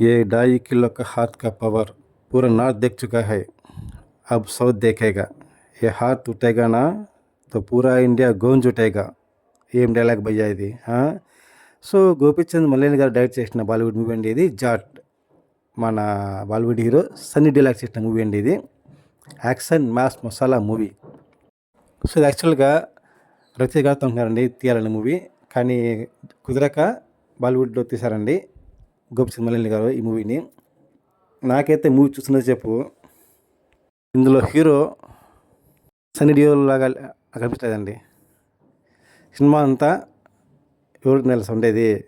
ये ढाई किलो का हाथ का पावर पूरा नॉर्थ देख चुका है अब साउथ देखेगा ये हाथ उठेगा ना तो पूरा इंडिया గోంజ్ ఉఠేగా ఏం డైలాగ్ భయ్యా ఇది ఆ? సో గోపిచంద్ మల్లేని గారు డైరెక్ట్ చేసిన బాలీవుడ్ మూవీ అండి ఇది జాట్ మన బాలీవుడ్ హీరో సన్నీ డైలాగ్ చేసిన మూవీ అండి ఇది action mass masala movie so ఇది యాక్చువల్గా రచయిత గారితో అనుకున్నారండి తీయాలని మూవీ కానీ కుదరక బాలీవుడ్లో తీశారండి గోపి మల్లేని గారు ఈ మూవీని. నాకైతే మూవీ చూస్తున్నది చెప్పు. ఇందులో హీరో సన్నీ డియోల్ లాగా కనిపించలేదండి సినిమా అంతా ఎవరికి నెలసి ఉండేది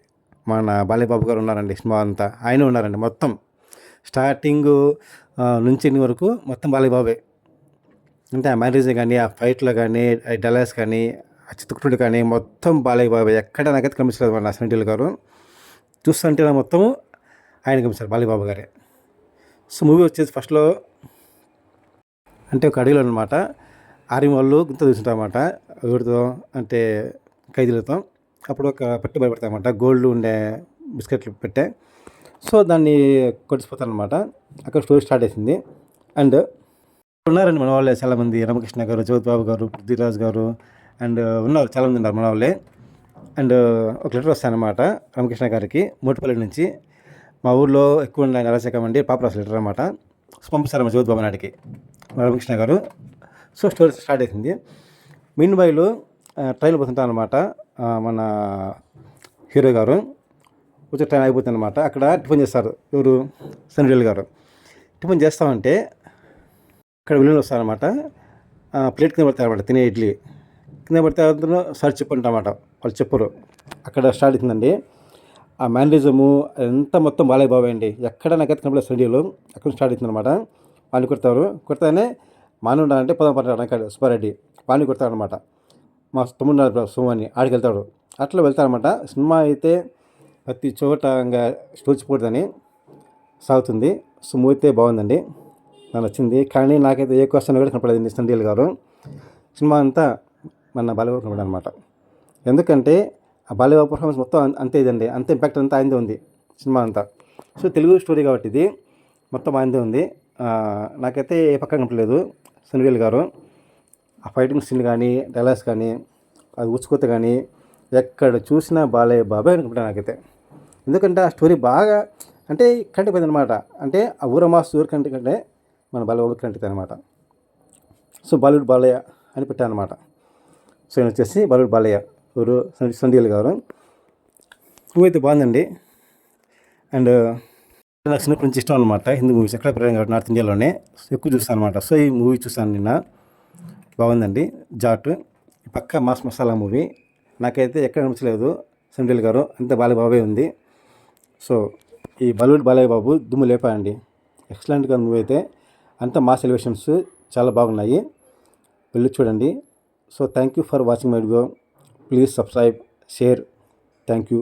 మన బాలయ్యబాబు గారు ఉన్నారండి సినిమా అంతా. ఆయన ఉన్నారండి మొత్తం. స్టార్టింగ్ నుంచి వరకు మొత్తం బాలయ్యబాబే అంటే ఆ మ్యారేజ్ కానీ ఆ ఫైట్లో కానీ ఆ డలాస్ కానీ ఆ చిత్తుకుడు కానీ మొత్తం బాలయ్యబాబు ఎక్కడ నాకైతే కనిపించలేదు మన సన్నీ గారు. చూస్తుంటే నా మొత్తం ఆయన కనిపిస్తారు బాలిబాబు గారే. సో మూవీ వచ్చేసి ఫస్ట్లో అంటే ఒక అడవిలో అనమాట ఆర్మీ వాళ్ళు గుంత తీసుకుంటారన్నమాట ఎవరితో? అంటే ఖైదీలతో. అప్పుడు ఒక పెట్టె భయపడతారన్నమాట గోల్డ్ ఉండే బిస్కెట్లు పెట్టే. సో దాన్ని కొట్టిపోతారనమాట అక్కడ స్టోరీ స్టార్ట్ అయింది అండ్ ఉన్నారండి మన వాళ్ళే చాలామంది. రామకృష్ణ గారు జ్యోతిబాబు గారు పృథ్వీరాజ్ గారు. అండ్ ఉన్నారు చాలామంది ఉన్నారు మన వాళ్ళే అండ్ ఒక లెటర్ వస్తాయన్నమాట రామకృష్ణ గారికి. మోటిపల్లి నుంచి. మా ఊర్లో ఎక్కువ ఉన్న నరశకం అండి పాపరాస్ లెటర్ అనమాట పంపిస్తారు మా జ్యోతిబాబు నాయుడికి రామకృష్ణ గారు. సో స్టోరీ స్టార్ట్ అవుతుంది మీన్ బాయ్లో ట్రైన్ పోతుంటాను అనమాట మన హీరో గారు. వచ్చే ట్రైన్ అయిపోతుంది అనమాట అక్కడ టిఫిన్ చేస్తారు. ఎవరు? సన్నిడల్ గారు. టిఫిన్ చేస్తామంటే అక్కడ విలువలు వస్తారనమాట ప్లేట్ కింద పడతారు అనమాట తినే ఇడ్లీ. కింద పడితే అందులో సార్ అనమాట వాళ్ళు చెప్పరు. అక్కడ స్టార్ట్ అవుతుందండి. ఆ మేనరిజము ఎంత మొత్తం బాలయ్య బాబాయ్ అండి. ఎక్కడ నాకైతే కనపడే స్టడీలో అక్కడ స్టార్ట్ అవుతుంది అనమాట వాళ్ళు కొడతారు. కొడతానే మానవుడు అంటే పదం పట్టాడు అక్కడ సుబ్బారెడ్డి వాడిని కొడతాడనమాట మా తమ్ముడు సోమని ఆడికి వెళ్తాడు. అట్లా వెళ్తాడనమాట సినిమా అయితే ప్రతి చోట ఇంకా స్టోచిపోతుందని సాగుతుంది. సో మూవీ అయితే బాగుందండి. నాకు నచ్చింది. కానీ నాకైతే ఏ క్వశ్చన్ కూడా కనపడలేదు. సండీల్ గారు. సినిమా అంతా మన బాలీవుడ్ కనపడనమాట అనమాట ఎందుకంటే ఆ బాలీవుడ్ పర్ఫార్మెన్స్ మొత్తం అంతే ఇదండి. అంత ఇంపాక్ట్ అంతా ఆయనదే ఉంది సినిమా అంతా. సో తెలుగు స్టోరీ కాబట్టి ఇది మొత్తం ఆయనదే ఉంది. నాకైతే ఏ పక్క కనపడలేదు సునీల్ గారు. ఆ ఫైటింగ్ సీన్ కానీ డైలాగ్స్ కానీ అది ఉచ్చుకోత కానీ ఎక్కడ చూసినా బాలయ్య బాబాయ్ అనుకుంటా నాకైతే. ఎందుకంటే ఆ స్టోరీ బాగా అంటే కంటిపోయింది అనమాట అంటే ఆ ఊర మాస్ ఊరు కంటి కంటే మన బాలయ్య బాబు కంటిపోయింది అనమాట సో బాలీవుడ్ బాలయ్య అని పెట్టాను అనమాట సో నేను వచ్చేసి బాలీవుడ్ బాలయ్య. ఎవరు సండీల్ గారు మూవీ అయితే బాగుందండి అండ్ నాకు చిన్నప్పటి నుంచి ఇష్టం అనమాట హిందీ మూవీస్ ఎక్కడ ప్రేరణ కాబట్టి నార్త్ ఇండియాలోనే ఎక్కువ చూస్తాను అనమాట సో ఈ మూవీ చూసాను నిన్న బాగుందండి జాట్ పక్క మాస్ మసాలా మూవీ నాకైతే ఎక్కడ నచ్చలేదు సండీల్ గారు అంత బాలయ్య ఉంది. సో ఈ బాలీవుడ్ బాలయ్య బాబు దుమ్ము లేపాయండి ఎక్సలెంట్గా మూవీ అయితే. అంత మాస్ ఎలివేషన్స్ చాలా బాగున్నాయి. వెళ్ళి చూడండి. So thank you for watching my video please subscribe share thank you